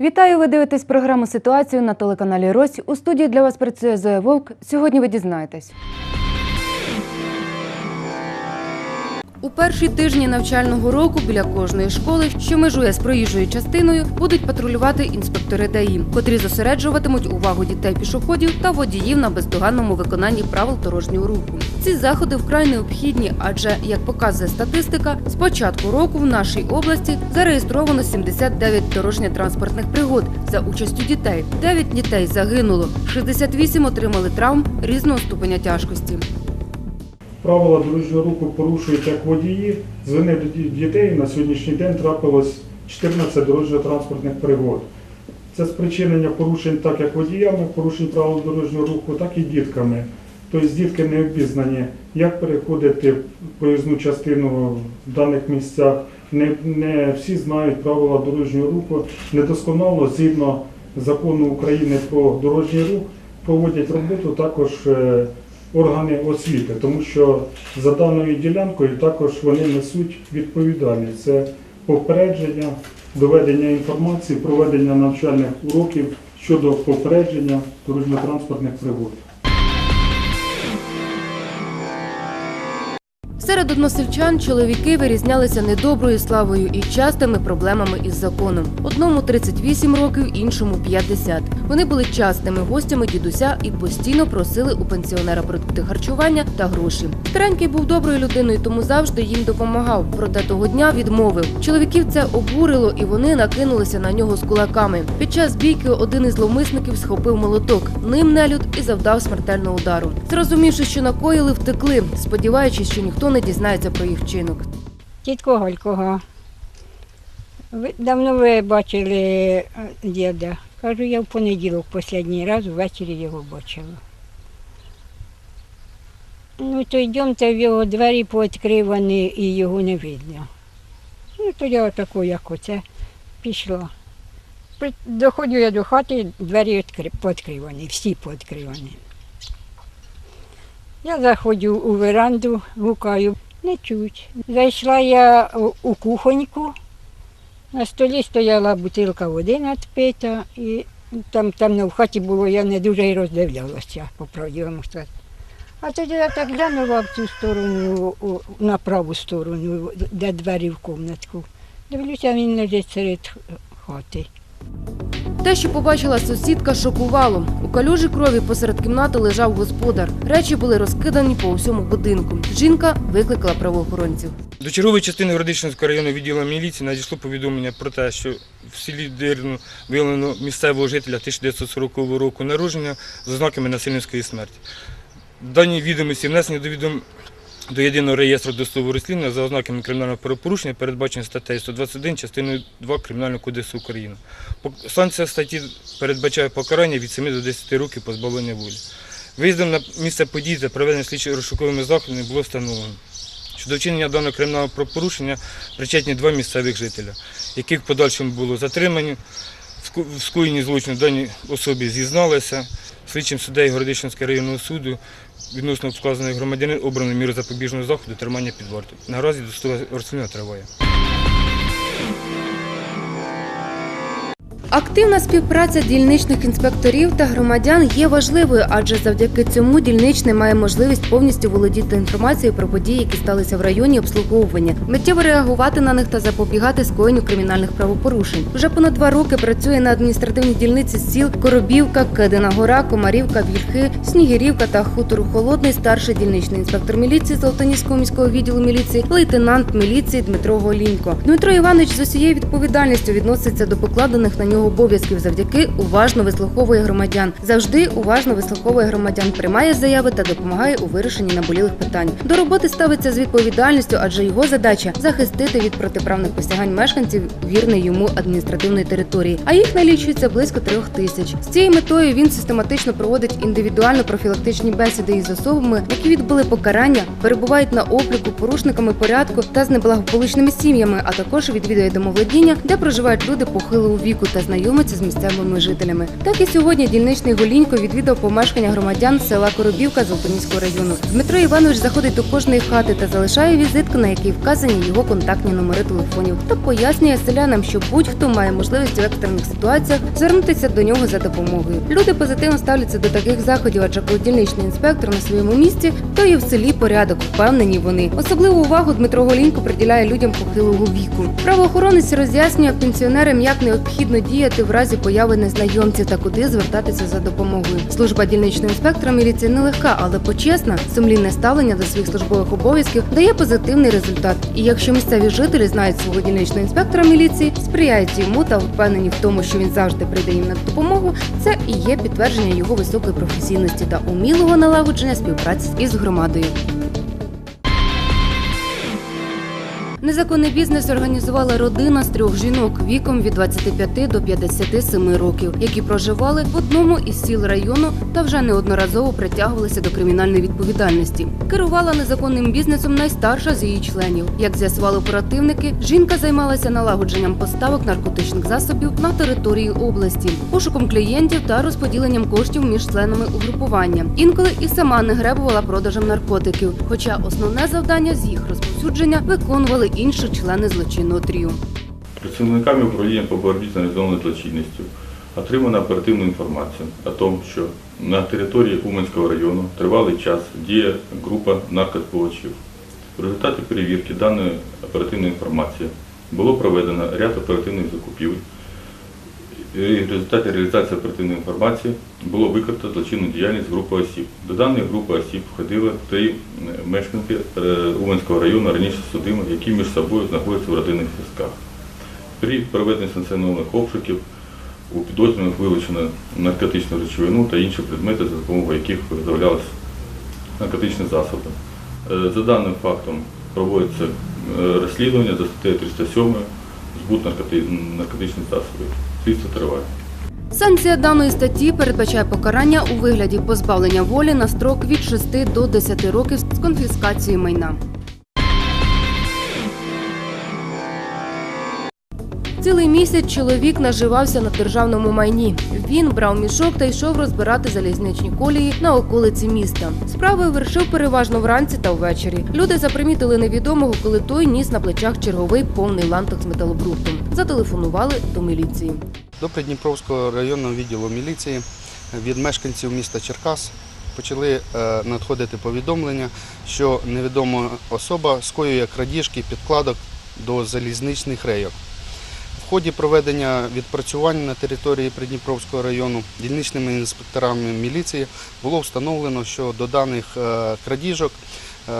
Вітаю! Ви дивитесь програму Ситуацію на телеканалі Рось. У студії для вас працює Зоя Вовк. Сьогодні ви дізнаєтесь. У перші тижні навчального року біля кожної школи, що межує з проїжджою частиною, будуть патрулювати інспектори ДАІ, котрі зосереджуватимуть увагу дітей пішоходів та водіїв на бездоганному виконанні правил дорожнього руху. Ці заходи вкрай необхідні, адже як показує статистика, з початку року в нашій області зареєстровано 79 дорожньо-транспортних пригод за участю дітей. 9 дітей загинуло, 68 отримали травм різного ступеня тяжкості. Правила дорожнього руху порушують як водії. З вини дітей на сьогоднішній день трапилось 14 дорожньо-транспортних пригод. Це спричинення порушень так як водіями, порушень правил дорожнього руху, так і дітками. Тобто дітки не обізнані, як переходити проїзну частину в даних місцях. Не, не всі знають правила дорожнього руху. Недосконало згідно закону України про дорожній рух проводять роботу також е, органи освіти, тому що за даною ділянкою також вони несуть відповідальність. Це попередження, доведення інформації, проведення навчальних уроків щодо попередження дорожньо-транспортних пригод. Серед односельчан чоловіки вирізнялися недоброю славою і частими проблемами із законом. Одному 38 років, іншому 50. Вони були частими гостями дідуся і постійно просили у пенсіонера продукти харчування та гроші. Старенький був доброю людиною, тому завжди їм допомагав. Проте того дня відмовив. Чоловіків це обурило, і вони накинулися на нього з кулаками. Під час бійки один із зловмисників схопив молоток. Ним нелюд і завдав смертельного удару. Зрозумівши, що накоїли, втекли, сподіваючись, що ніхто не дізнається про їх вчинок. Тітко Галького. Ви, давно ви бачили е, діда. Кажу, я в понеділок останній раз ввечері його бачила. Ну, то йдемте в його двері пооткривані і його не видно. Ну, то я отако, як оце, пішла. Доходжу я до хати, двері відкри- пооткривані, всі пооткривані. Я заходжу у веранду, гукаю, не чуть. Зайшла я у- кухоньку, на столі стояла бутилка води надпита, і там темно в хаті було, я не дуже й роздивлялася, по правді вам сказати. А тоді я так глянула в цю сторону, на праву сторону, де двері в кімнатку. Дивлюся, він лежить серед хати. Те, що побачила сусідка, шокувало. У калюжі крові посеред кімнати лежав господар. Речі були розкидані по усьому будинку. Жінка викликала правоохоронців. До чергової частини Городищенського районного відділу міліції надійшло повідомлення про те, що в селі Дирну виявлено місцевого жителя 1940 року народження з ознаками насильницької смерті. Дані відомості внесені до відом до єдиного реєстру досудового розслідування за ознаками кримінального правопорушення, передбачені статтею 121 частиною 2 Кримінального кодексу України. Санкція статті передбачає покарання від 7 до 10 років позбавлення волі. Виїздом на місце подій та проведення слідчо розшуковими заходами було встановлено. Щодо вчинення даного кримінального правопорушення причетні два місцевих жителя, яких в подальшому було затримані. В скоєнні злочину дані особі зізналися. Слідчим суддею Городищенського районного суду відносно вказаних громадянин обрано міру запобіжного заходу тримання під вартою. Наразі досудове розслідування триває. Активна співпраця дільничних інспекторів та громадян є важливою, адже завдяки цьому дільничний має можливість повністю володіти інформацією про події, які сталися в районі обслуговування, миттєво реагувати на них та запобігати скоєнню кримінальних правопорушень. Вже понад два роки працює на адміністративній дільниці сіл Коробівка, Кедина Гора, Комарівка, Вільхи, Снігирівка та хутору Холодний старший дільничний інспектор міліції Золотоніського міського відділу міліції, лейтенант міліції Дмитро Голінько. Дмитро Іванович з усією відповідальністю відноситься до покладених на нього обов'язків завдяки уважно вислуховує громадян. Завжди уважно вислуховує громадян, приймає заяви та допомагає у вирішенні наболілих питань. До роботи ставиться з відповідальністю, адже його задача захистити від протиправних посягань мешканців вірної йому адміністративної території. А їх налічується близько трьох тисяч. З цією метою він систематично проводить індивідуально профілактичні бесіди із особами, які відбули покарання, перебувають на обліку порушниками порядку та з неблагополучними сім'ями, а також відвідує домовладіння, де проживають люди похилого віку та з познайомиться з місцевими жителями. Так і сьогодні дільничний Голінько відвідав помешкання громадян села Коробівка Золотоніського району. Дмитро Іванович заходить до кожної хати та залишає візитку, на якій вказані його контактні номери телефонів, та пояснює селянам, що будь-хто має можливість в екстрених ситуаціях звернутися до нього за допомогою. Люди позитивно ставляться до таких заходів, адже коли дільничний інспектор на своєму місці, то і в селі порядок, впевнені вони. Особливу увагу Дмитро Голінько приділяє людям похилого віку. Правоохоронець роз'яснює пенсіонерам, як необхідно діяти в разі появи незнайомців та куди звертатися за допомогою. Служба дільничного інспектора міліції нелегка, але почесна, сумлінне ставлення до своїх службових обов'язків дає позитивний результат. І якщо місцеві жителі знають свого дільничного інспектора міліції, сприяють йому та впевнені в тому, що він завжди прийде їм на допомогу, це і є підтвердження його високої професійності та умілого налагодження співпраці із громадою. Незаконний бізнес організувала родина з трьох жінок віком від 25 до 57 років, які проживали в одному із сіл району та вже неодноразово притягувалися до кримінальної відповідальності. Керувала незаконним бізнесом найстарша з її членів. Як з'ясували оперативники, жінка займалася налагодженням поставок наркотичних засобів на території області, пошуком клієнтів та розподіленням коштів між членами угрупування. Інколи і сама не гребувала продажем наркотиків. Хоча основне завдання з їх розповсюдження виконували інші члени злочинного трію. Працівниками управління по боротьбі з організованою злочинністю отримана оперативна інформація о тому, що на території Уманського району тривалий час діє група наркозбувачів. В результаті перевірки даної оперативної інформації було проведено ряд оперативних закупівель. І в результаті реалізації оперативної інформації було викрито злочинну діяльність групи осіб. До даної групи осіб входили три е, мешканки е, Уманського району, раніше судимих, які між собою знаходяться в родинних зв'язках. При проведенні санкціонованих обшуків у підозрюваних вилучено наркотичну речовину та інші предмети, за допомогою яких виготовлялися наркотичні засоби. Е, За даним фактом проводиться розслідування за статтею 307 збут наркотичних засобів. Слідство триває. Санкція даної статті передбачає покарання у вигляді позбавлення волі на строк від 6 до 10 років з конфіскацією майна. Цілий місяць чоловік наживався на державному майні. Він брав мішок та йшов розбирати залізничні колії на околиці міста. Справи вершив переважно вранці та ввечері. Люди запримітили невідомого, коли той ніс на плечах черговий повний ланток з металобрухтом. Зателефонували до міліції. До Придніпровського районного відділу міліції від мешканців міста Черкас почали е, надходити повідомлення, що невідома особа скоює крадіжки підкладок до залізничних рейок. В ході проведення відпрацювань на території Придніпровського району дільничними інспекторами міліції було встановлено, що до даних е, крадіжок е,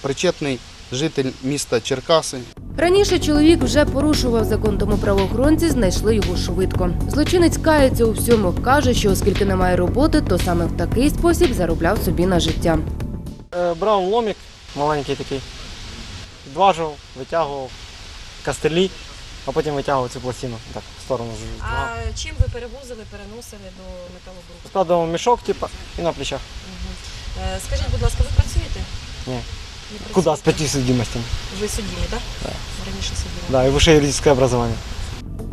причетний житель міста Черкаси Раніше чоловік вже порушував закон, тому правоохоронці знайшли його швидко. Злочинець кається у всьому, каже, що оскільки немає роботи, то саме в такий спосіб заробляв собі на життя. Е, Брав ломик маленький такий, підважував, витягував кастелі, а потім витягував цю пластину так, в сторону. А чим ви перевозили, переносили до металобрухту? Складував мішок, типу, і на плечах. Е, Скажіть, будь ласка, ви працюєте? Ні. Куди? З п'яти судимостями. Ви судимі, так? Так. Раніше судимі. Да, і вище юридичне образування.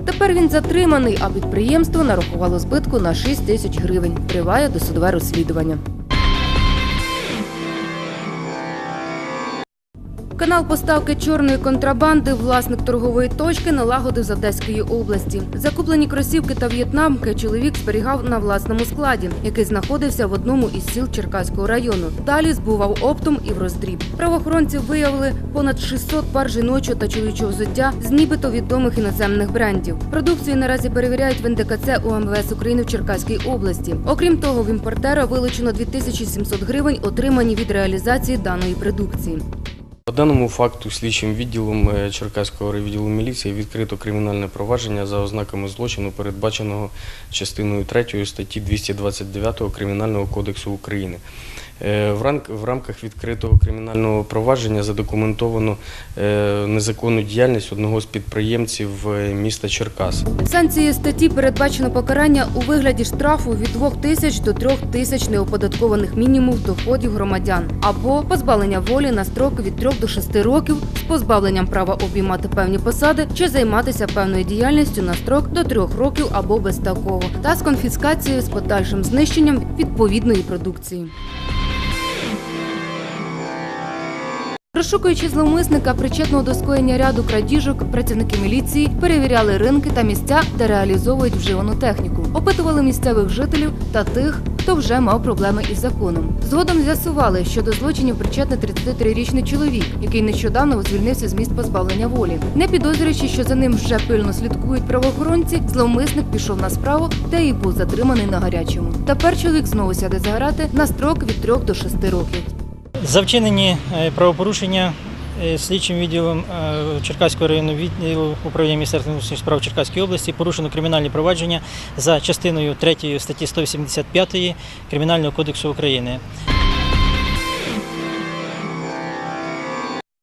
Тепер він затриманий, а підприємство нарахувало збитку на 6 тисяч гривень. Триває досудове розслідування. Канал поставки чорної контрабанди власник торгової точки налагодив з Одеської області. Закуплені кросівки та в'єтнамки чоловік зберігав на власному складі, який знаходився в одному із сіл Черкаського району. Далі збував оптом і в роздріб. Правоохоронці виявили понад 600 пар жіночого та чоловічого взуття з нібито відомих іноземних брендів. Продукцію наразі перевіряють в НДКЦ УМВС України в Черкаській області. Окрім того, в імпортера вилучено 2700 гривень, отримані від реалізації даної продукції. По даному факту слідчим відділом е, Черкаського відділу міліції відкрито кримінальне провадження за ознаками злочину, передбаченого частиною 3 статті 229 Кримінального кодексу України. Е, В рамках відкритого кримінального провадження задокументовано е, незаконну діяльність одного з підприємців е, міста Черкас. Санкцією статті передбачено покарання у вигляді штрафу від 2 тисяч до 3 тисяч неоподаткованих мінімумів доходів громадян або позбавлення волі на строк від 3 до 6 років з позбавленням права обіймати певні посади чи займатися певною діяльністю на строк до 3 років або безстроково та з конфіскацією з подальшим знищенням відповідної продукції. Розшукуючи зловмисника, причетного до скоєння ряду крадіжок, працівники міліції перевіряли ринки та місця, де реалізовують вживану техніку, опитували місцевих жителів та тих, хто вже мав проблеми із законом. Згодом з'ясували, що до злочинів причетний 33-річний чоловік, який нещодавно звільнився з місць позбавлення волі. Не підозрюючи, що за ним вже пильно слідкують правоохоронці, зловмисник пішов на справу, де і був затриманий на гарячому. Тепер чоловік знову сяде за грати на строк від 3 до 6 років. За вчинені е, правопорушення е, слідчим відділом е, Черкаського районного відділу управління Міністерства внутрішніх справ Черкаської області порушено кримінальні провадження за частиною 3 статті 185 Кримінального кодексу України.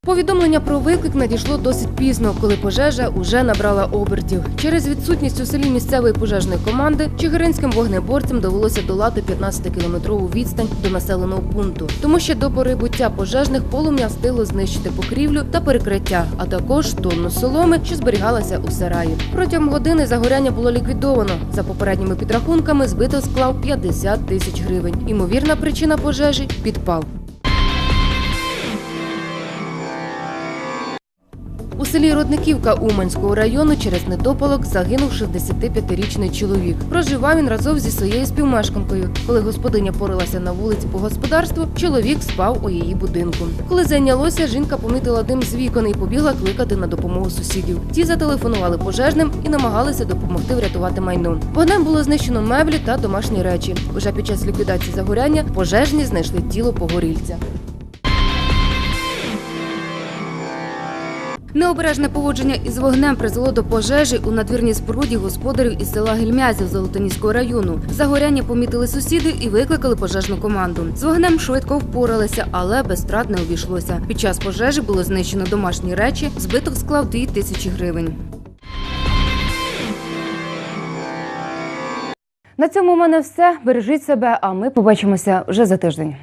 Повідомлення про виклик надійшло досить пізно, коли пожежа уже набрала обертів. Через відсутність у селі місцевої пожежної команди чигиринським вогнеборцям довелося долати 15-кілометрову відстань до населеного пункту, тому що до пори пожежних полум'я встигло знищити покрівлю та перекриття, а також тонну соломи, що зберігалася у сараї. Протягом години загоряння було ліквідовано. За попередніми підрахунками збиток склав 50 тисяч гривень. Імовірна причина пожежі підпал. Селі Родниківка Уманського району через недопалок загинув 65-річний чоловік. Проживав він разом зі своєю співмешканкою. Коли господиня порилася на вулиці по господарству, чоловік спав у її будинку. Коли зайнялося, жінка помітила дим з вікон і побігла кликати на допомогу сусідів. Ті зателефонували пожежним і намагалися допомогти врятувати майно. Вогнем було знищено меблі та домашні речі. Уже під час ліквідації загоряння пожежні знайшли тіло погорільця. Необережне поводження із вогнем призвело до пожежі у надвірній споруді господарів із села Гельмязів Золотоніського району. Загоряння помітили сусіди і викликали пожежну команду. З вогнем швидко впоралися, але без втрат не обійшлося. Під час пожежі було знищено домашні речі, збиток склав 2 тисячі гривень. На цьому в мене все. Бережіть себе, а ми побачимося вже за тиждень.